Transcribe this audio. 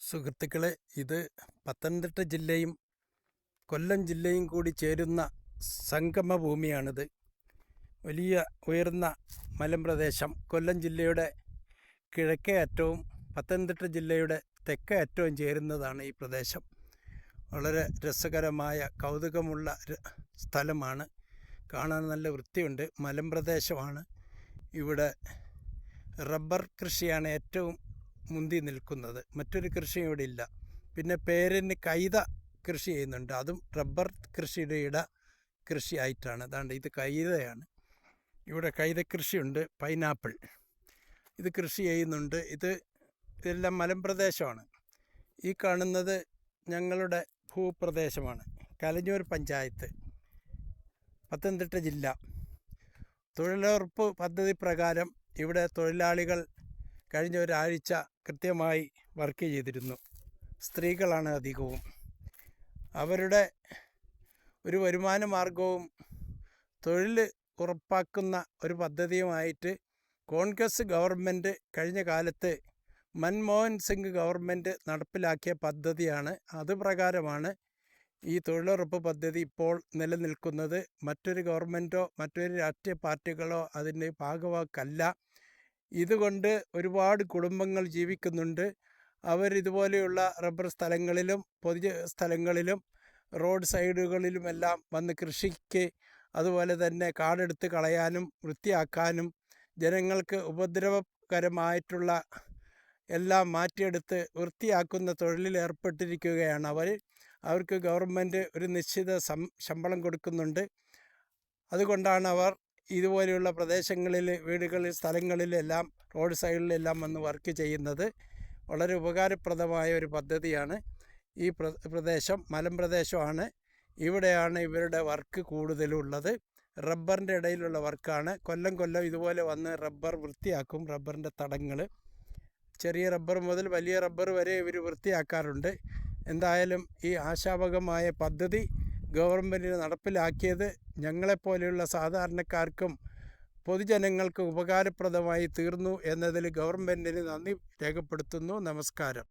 സുഹൃത്തുക്കളെ ഇത് പത്തനംതിട്ട ജില്ലയും കൊല്ലം ജില്ലയും കൂടി ചേരുന്ന സംഗമ ഭൂമിയാണിത് വലിയ ഉയർന്ന മലമ്പ്രദേശം. കൊല്ലം ജില്ലയുടെ കിഴക്കേ അറ്റവും പത്തനംതിട്ട ജില്ലയുടെ തെക്കേ അറ്റവും ചേരുന്നതാണ് ഈ പ്രദേശം. വളരെ രസകരമായ കൗതുകമുള്ള സ്ഥലമാണ്. കാണാൻ നല്ല വൃത്തിയുണ്ട്. മലമ്പ്രദേശമാണ്. ഇവിടെ റബ്ബർ കൃഷിയാണ് ഏറ്റവും മുന്തി നിൽക്കുന്നത്. മറ്റൊരു കൃഷിയും ഇവിടെ ഇല്ല. പിന്നെ പേരിന് കൈത കൃഷി ചെയ്യുന്നുണ്ട്. അതും റബ്ബർ കൃഷിയുടെ ഇട കൃഷി ആയിട്ടാണ്. അതാണ്ട് ഇത് കൈതയാണ്. ഇവിടെ കൈത കൃഷിയുണ്ട്. പൈനാപ്പിൾ. ഇത് കൃഷി ചെയ്യുന്നുണ്ട്. ഇത് ഇതെല്ലാം മലമ്പ്രദേശമാണ്. ഈ കാണുന്നത് ഞങ്ങളുടെ ഭൂപ്രദേശമാണ്. കലഞ്ഞൂർ പഞ്ചായത്ത്. പത്തനംതിട്ട ജില്ല. തൊഴിലുറപ്പ് പദ്ധതി പ്രകാരം ഇവിടെ തൊഴിലാളികൾ കഴിഞ്ഞ ഒരാഴ്ച കൃത്യമായി വർക്ക് ചെയ്തിരുന്നു. സ്ത്രീകളാണ് അധികവും. അവരുടെ ഒരു വരുമാന മാർഗവും തൊഴിൽ ഉറപ്പാക്കുന്ന ഒരു പദ്ധതിയുമായിട്ട് കോൺഗ്രസ് ഗവൺമെന്റ് കഴിഞ്ഞ കാലത്ത് മൻമോഹൻ സിംഗ് ഗവൺമെന്റ് നടപ്പിലാക്കിയ പദ്ധതിയാണ്. അതുപ്രകാരമാണ് ഈ തൊഴിലുറപ്പ് പദ്ധതി ഇപ്പോൾ നിലനിൽക്കുന്നത്. മറ്റൊരു ഗവൺമെന്റോ മറ്റൊരു രാഷ്ട്രീയ പാർട്ടികളോ അതിന്റെ ഭാഗവാക്കല്ല. ഇതുകൊണ്ട് ഒരുപാട് കുടുംബങ്ങൾ ജീവിക്കുന്നുണ്ട്. അവരിതുപോലെയുള്ള റബ്ബർ സ്ഥലങ്ങളിലും പൊതു സ്ഥലങ്ങളിലും റോഡ് സൈഡുകളിലുമെല്ലാം വന്ന് കൃഷിക്ക് അതുപോലെ തന്നെ കാടെടുത്ത് കളയാനും വൃത്തിയാക്കാനും ജനങ്ങൾക്ക് ഉപദ്രവകരമായിട്ടുള്ള എല്ലാം മാറ്റിയെടുത്ത് വൃത്തിയാക്കുന്ന തൊഴിലിൽ ഏർപ്പെട്ടിരിക്കുകയാണ് അവർ. അവർക്ക് ഗവൺമെന്റ് ഒരു നിശ്ചിത ശമ്പളം കൊടുക്കുന്നുണ്ട്. അതുകൊണ്ടാണ് അവർ ഇതുപോലെയുള്ള പ്രദേശങ്ങളിൽ വീടുകളിൽ സ്ഥലങ്ങളിലെല്ലാം റോഡ് സൈഡിലെല്ലാം വന്ന് വർക്ക് ചെയ്യുന്നത് വളരെ ഉപകാരപ്രദമായ ഒരു പദ്ധതിയാണ്. ഈ പ്ര പ്രദേശം മലമ്പ്രദേശമാണ് ഇവിടെയാണ് ഇവരുടെ വർക്ക് കൂടുതലുള്ളത്. റബ്ബറിന്റെ ഇടയിലുള്ള വർക്കാണ്. കൊല്ലം കൊല്ലം ഇതുപോലെ വന്ന് റബ്ബർ വൃത്തിയാക്കും റബ്ബറിന്റെ തടങ്ങൾ ചെറിയ റബ്ബർ മുതൽ വലിയ റബ്ബർ വരെ ഇവർ വൃത്തിയാക്കാറുണ്ട്. എന്തായാലും ഈ ആശാവകമായ പദ്ധതി ഗവൺമെന്റിന് നടപ്പിലാക്കിയത് ഞങ്ങളെപ്പോലെയുള്ള സാധാരണക്കാർക്കും പൊതുജനങ്ങൾക്ക് ഉപകാരപ്രദമായി തീർന്നു എന്നതിൽ ഗവൺമെന്റിന് നന്ദി രേഖപ്പെടുത്തുന്നു. നമസ്കാരം.